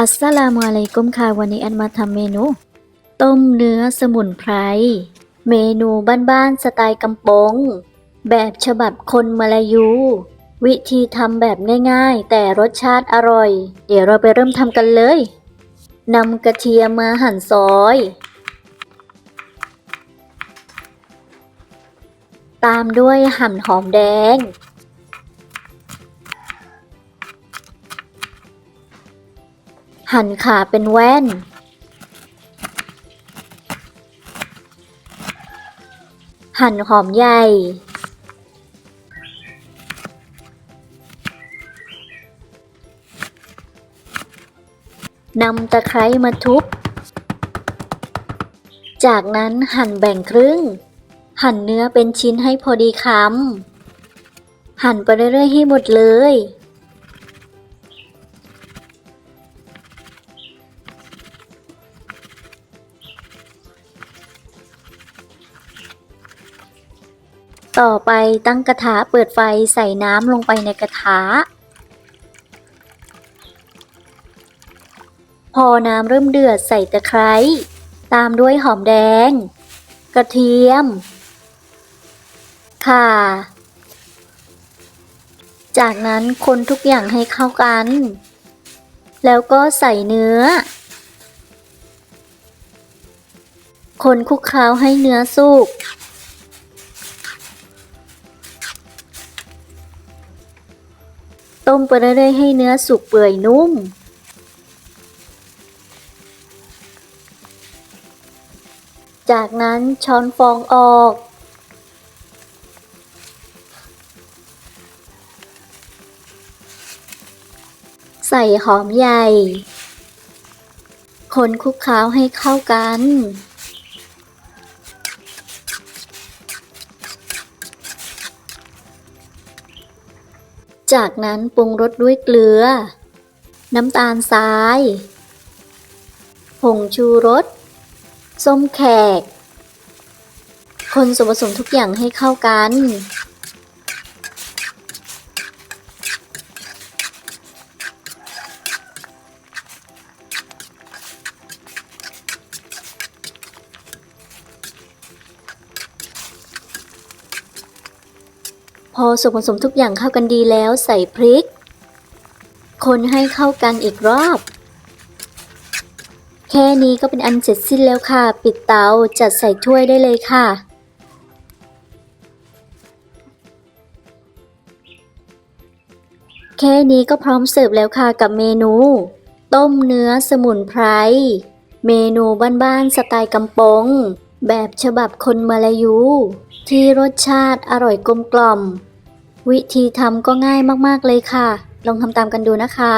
อัสสลามุอะลัยกุมค่ะวันนี้แอนมาทำเมนู ต้มเนื้อสมุนไพร เมนูบ้านๆสไตล์กำปง แบบฉบับคนมาลายู วิธีทำแบบง่ายๆ แต่รสชาติอร่อย เดี๋ยวเราไปเริ่มทำกันเลยนำกระเทียมมาหั่นซอย ตามด้วยหั่นหอมแดง หั่นขาเป็นแว่น หั่นหอมใหญ่ นำตะไคร้มาทุบ จากนั้นหั่นแบ่งครึ่ง หั่นเนื้อเป็นชิ้นให้พอดีคำหั่นไปเรื่อยๆให้หมดเลย ต่อไปตั้งกระทะเปิดไฟใส่น้ำลงไปในกระทะ พอน้ำเริ่มเดือดใส่ตะไคร้ ตามด้วยหอมแดง กระเทียม ข่า จากนั้นคนทุกอย่างให้เข้ากัน แล้วก็ใส่เนื้อ คนคลุกเคล้าให้เนื้อสุก ต้มไปเรื่อยๆให้เนื้อสุกเปื่อยนุ่ม จากนั้นช้อนฟองออก ใส่หอมใหญ่ คนคลุกเคล้าให้เข้ากัน จากนั้นปรุงรสด้วยเกลือ น้ำตาลทราย ผงชูรส ส้มแขก คนส่วนผสมทุกอย่างให้เข้ากัน พอส่วนผสมทุกอย่างเข้ากันดีแล้วใส่พริก คนให้เข้ากันอีกรอบ แค่นี้ก็เป็นอันเสร็จสิ้นแล้วค่ะ ปิดเตาจัดใส่ถ้วยได้เลยค่ะ แค่นี้ก็พร้อมเสิร์ฟแล้วค่ะกับเมนู ต้มเนื้อสมุนไพร เมนูบ้านๆสไตล์กำปง แบบฉบับคนมาลายู ที่รสชาติอร่อยกลมกล่อม วิธีทำก็ง่ายมากๆเลยค่ะ ลองทำตามกันดูนะคะ